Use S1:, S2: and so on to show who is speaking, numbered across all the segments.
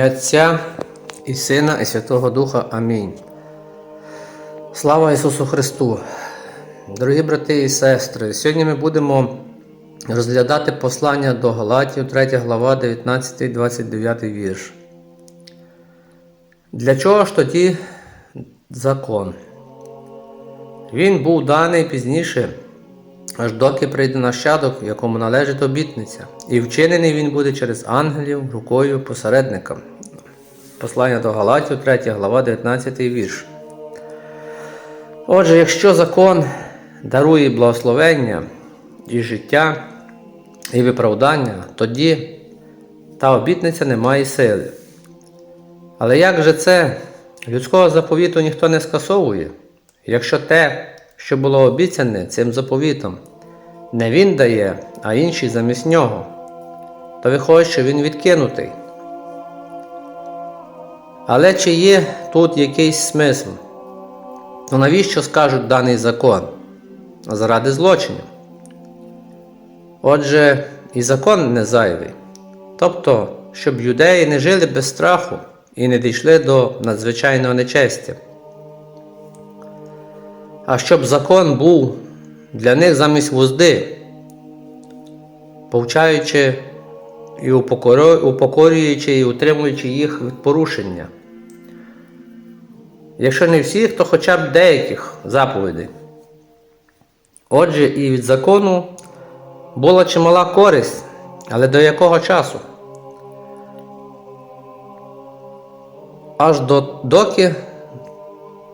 S1: ім'я Отця і Сина, і Святого Духа. Амінь. Слава Ісусу Христу! Дорогі брати і сестри, сьогодні ми будемо розглядати послання до Галатів, 3 глава, 19, 29 вірш. Для чого ж тоді закон? Він був даний пізніше, аж доки прийде нащадок, якому належить обітниця, і вчинений він буде через ангелів рукою посередника. Послання до Галатів, 3 глава, 19 вірш. Отже, якщо закон дарує благословення і життя, і виправдання, тоді та обітниця не має сили. Але як же це людського заповіту ніхто не скасовує, якщо те, що було обіцяне цим заповітом, не він дає, а інший замість нього, то виходить, що він відкинутий. Але чи є тут якийсь смисл? Ну навіщо скажуть даний закон? Заради злочинів. Отже, і закон не зайвий. Тобто, щоб юдеї не жили без страху і не дійшли до надзвичайного нечестя. А щоб закон був для них замість вузди, повчаючи і упокорюючи і утримуючи їх від порушення. Якщо не всіх, то хоча б деяких заповідей. Отже, і від закону була чимала користь, але до якого часу? Аж до, доки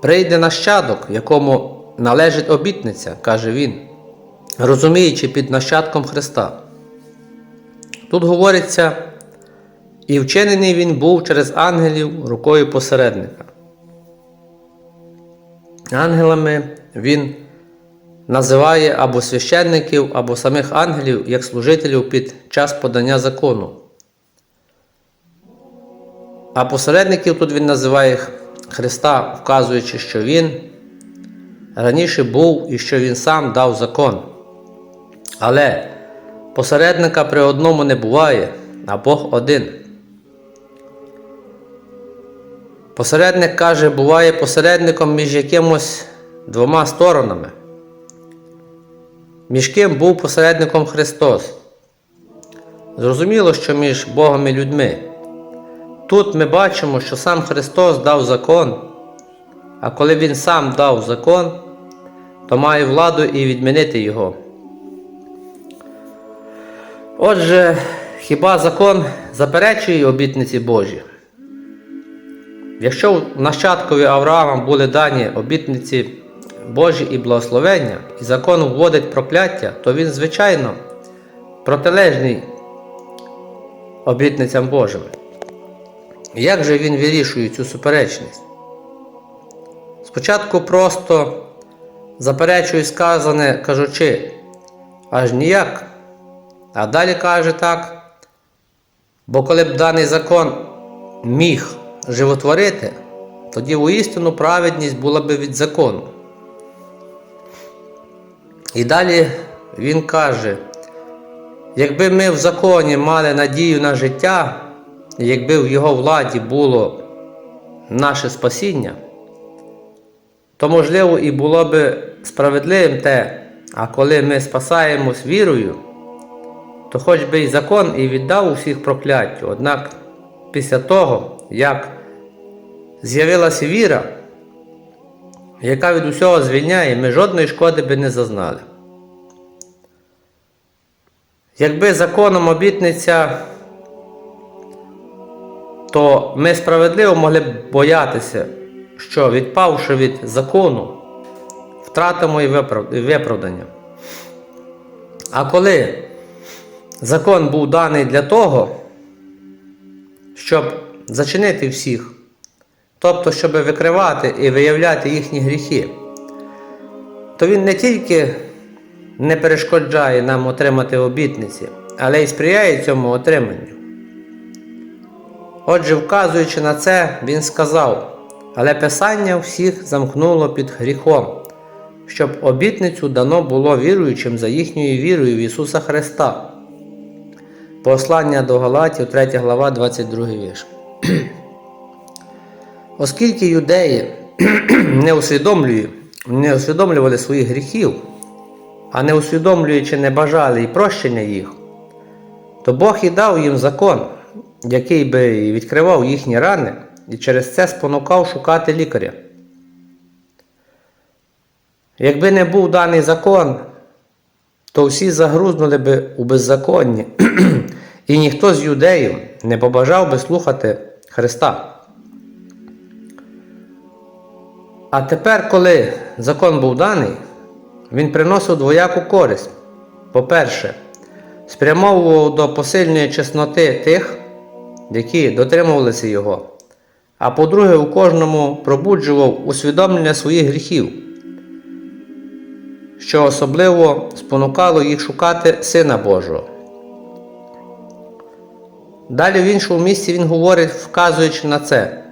S1: прийде нащадок, якому належить обітниця, каже він, розуміючи під нащадком Христа. Тут говориться, і вчинений він був через ангелів рукою посередника. Ангелами він називає або священників, або самих ангелів як служителів під час подання закону. А посередників тут він називає Христа, вказуючи, що Він раніше був і що Він сам дав закон. Але посередника при одному не буває, а Бог один. Посередник каже, буває посередником між якимось двома сторонами. Між ким був посередником Христос. Зрозуміло, що між Богом і людьми. Тут ми бачимо, що сам Христос дав закон, а коли Він сам дав закон, то має владу і відмінити його. Отже, хіба закон заперечує обітниці Божі? Якщо нащадкові Авраама були дані обітниці Божі і благословення, і закон вводить прокляття, то він, звичайно, протилежний обітницям Божим. Як же він вирішує цю суперечність? Спочатку просто заперечує сказане, кажучи, аж ніяк. А далі каже так, бо коли б даний закон міг животворити, тоді воістину праведність була б від закону. І далі він каже, якби ми в законі мали надію на життя, якби в його владі було наше спасіння, то можливо і було б справедливим те, а коли ми спасаємось вірою, то хоч би й закон і віддав усіх прокляттю, однак після того, як з'явилася віра, яка від усього звільняє, ми жодної шкоди би не зазнали. Якби законом обітниця, то ми справедливо могли б боятися, що відпавши від закону, втратимо і виправдання. А коли закон був даний для того, щоб зачинити всіх, тобто, щоб викривати і виявляти їхні гріхи, то він не тільки не перешкоджає нам отримати обітниці, але й сприяє цьому отриманню. Отже, вказуючи на це, він сказав, але Писання всіх замкнуло під гріхом, щоб обітницю дано було віруючим за їхньою вірою в Ісуса Христа. Послання до Галатів, 3 глава, 22 вірш. Оскільки юдеї не усвідомлює- не усвідомлювали своїх гріхів, а не усвідомлюючи не бажали і прощення їх, то Бог і дав їм закон, який би відкривав їхні рани, і через це спонукав шукати лікаря. Якби не був даний закон, то всі загрузнули би у беззаконні, і ніхто з юдеїв не побажав би слухати Христа. А тепер, коли закон був даний, він приносив двояку користь. По-перше, спрямовував до посильної чесноти тих, які дотримувалися його. А по-друге, у кожному пробуджував усвідомлення своїх гріхів, що особливо спонукало їх шукати Сина Божого. Далі в іншому місці він говорить, вказуючи на це,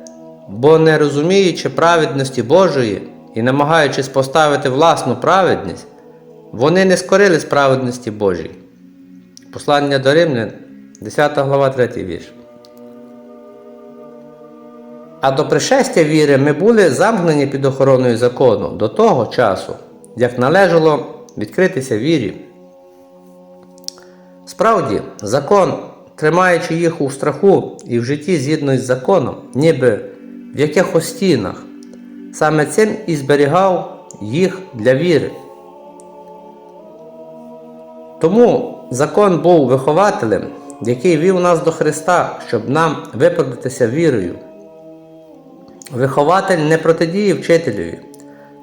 S1: бо не розуміючи праведності Божої і намагаючись поставити власну праведність, вони не скорили справедності Божої. Послання до Римлян, 10 глава, 3 вірш. А до пришестя віри ми були замкнені під охороною закону до того часу, як належало відкритися вірі. Справді, закон, тримаючи їх у страху і в житті згідно із законом, ніби в якихось стінах, саме цим і зберігав їх для віри. Тому закон був вихователем, який вів нас до Христа, щоб нам виправдатися вірою. Вихователь не протидіє вчителеві,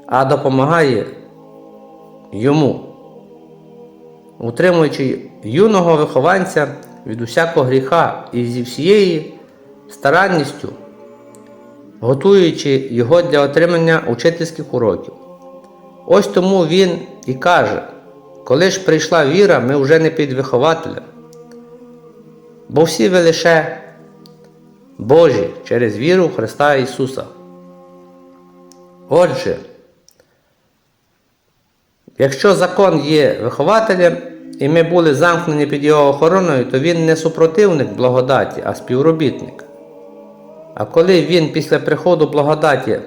S1: а допомагає йому, утримуючи юного вихованця від усякого гріха і зі всією старанністю, готуючи його для отримання учительських уроків. Ось тому він і каже, коли ж прийшла віра, ми вже не під вихователем, бо всі ви лише Божі через віру в Христа Ісуса. Отже, якщо закон є вихователем, і ми були замкнені під його охороною, то він не супротивник благодаті, а співробітник. А коли він після приходу благодаті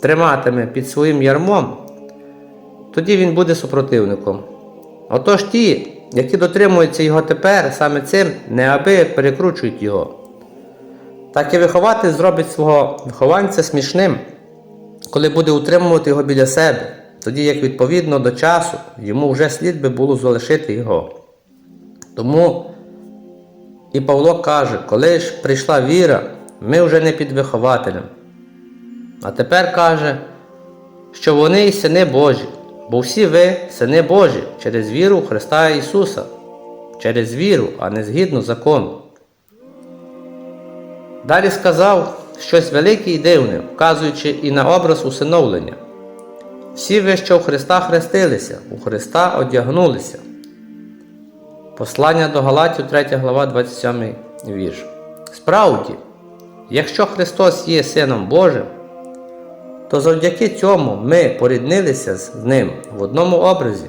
S1: триматиме під своїм ярмом, тоді він буде супротивником. Отож ті, які дотримуються його тепер, саме цим неабияк перекручують його. Так і вихователь зробить свого вихованця смішним, коли буде утримувати його біля себе, тоді як відповідно до часу йому вже слід би було залишити його. Тому і Павло каже, коли ж прийшла віра, ми вже не під вихователем. А тепер каже, що вони і сини Божі, бо всі ви сини Божі через віру Христа Ісуса, через віру, а не згідно закону. Далі сказав щось велике і дивне, вказуючи і на образ усиновлення. Всі ви, що в Христа хрестилися, у Христа одягнулися. Послання до Галатів, 3 глава, 27 вірш. Справді, якщо Христос є Сином Божим, то завдяки цьому ми поріднилися з Ним в одному образі.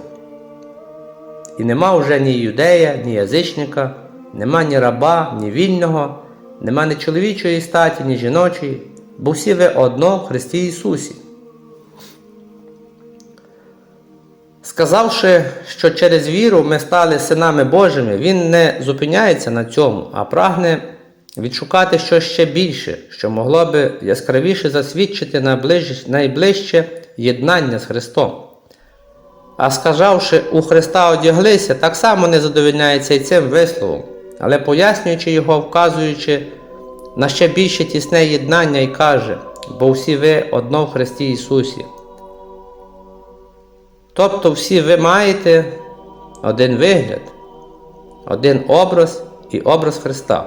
S1: І нема вже ні юдея, ні язичника, нема ні раба, ні вільного, нема ні чоловічої статі, ні жіночої, бо всі ви одно в Христі Ісусі. Сказавши, що через віру ми стали синами Божими, Він не зупиняється на цьому, а прагне відшукати щось ще більше, що могло би яскравіше засвідчити найближче, єднання з Христом. А сказавши у Христа одяглися, так само не задовільняється і цим висловом, але пояснюючи його, вказуючи на ще більше тісне єднання і каже, бо всі ви одно в Христі Ісусі. Тобто всі ви маєте один вигляд, один образ і образ Христа.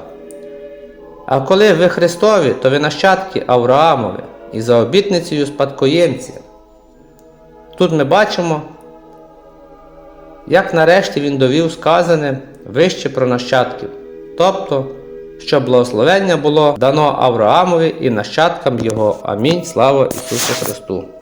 S1: А коли ви Христові, то ви нащадки Авраамові і за обітницею спадкоємці. Тут ми бачимо, як нарешті він довів сказане вище про нащадків, тобто, що благословення було дано Авраамові і нащадкам його. Амінь. Слава Ісусу Христу!